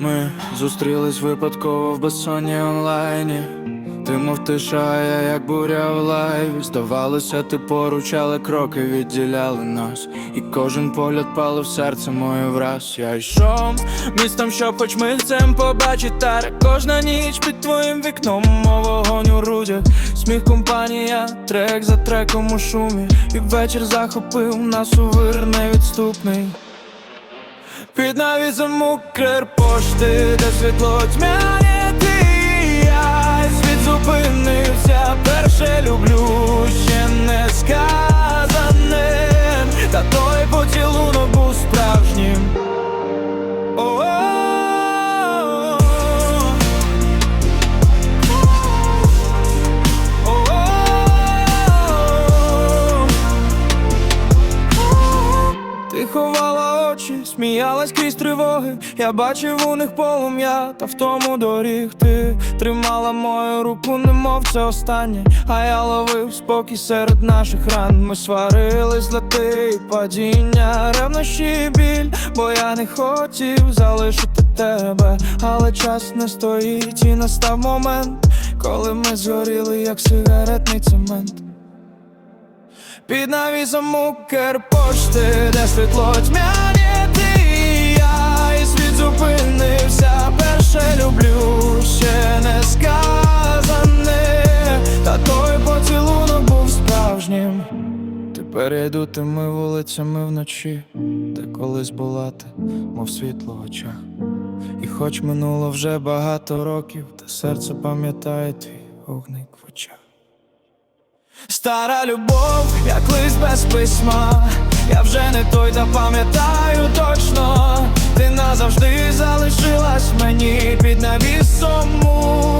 Ми зустрілись випадково в безсонні онлайні. Ти мов тиша, я як буря в лайві. Здавалося, ти поруч, але кроки відділяли нас. І кожен погляд палив серце моє враз. Я йшов містом, щоб хоч мильцем побачить таре. Кожна ніч під твоїм вікном, мов вогонь у грудях Сміх компанія, трек за треком у шумі. І вечір захопив нас у вир невідступний під навісом Укрпошти, де світло тьмяне ти і я. Світ зупинився, перше люблю, ще не сказане. Та той поцілунок був справжнім. Ховала очі, сміялась крізь тривоги. Я бачив у них полум'я, та в тому доріг ти тримала мою руку, немов це останнє. А я ловив спокій серед наших ран. Ми сварились лети і падіння, ревнощі і біль, бо я не хотів залишити тебе, але час не стоїть, і настав момент, коли ми згоріли, як сигаретний цемент. Під навісом Укрпошти, де світло тьмяне Тепер я йду тими вулицями вночі, де колись була ти, мов світло в очах І хоч минуло вже багато років, та серце пам'ятає твій вогник в очах Стара любов, як лист без письма. Я вже не той, та пам'ятаю точно. Ти назавжди залишилась мені під навісом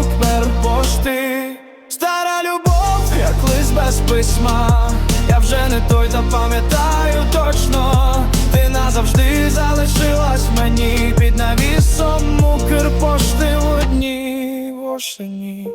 Укрпошти. Стара любов, як лист без письма. Вже не той, запам'ятаю точно. Ти назавжди залишилась мені під навісом Укрпошти в одній осені.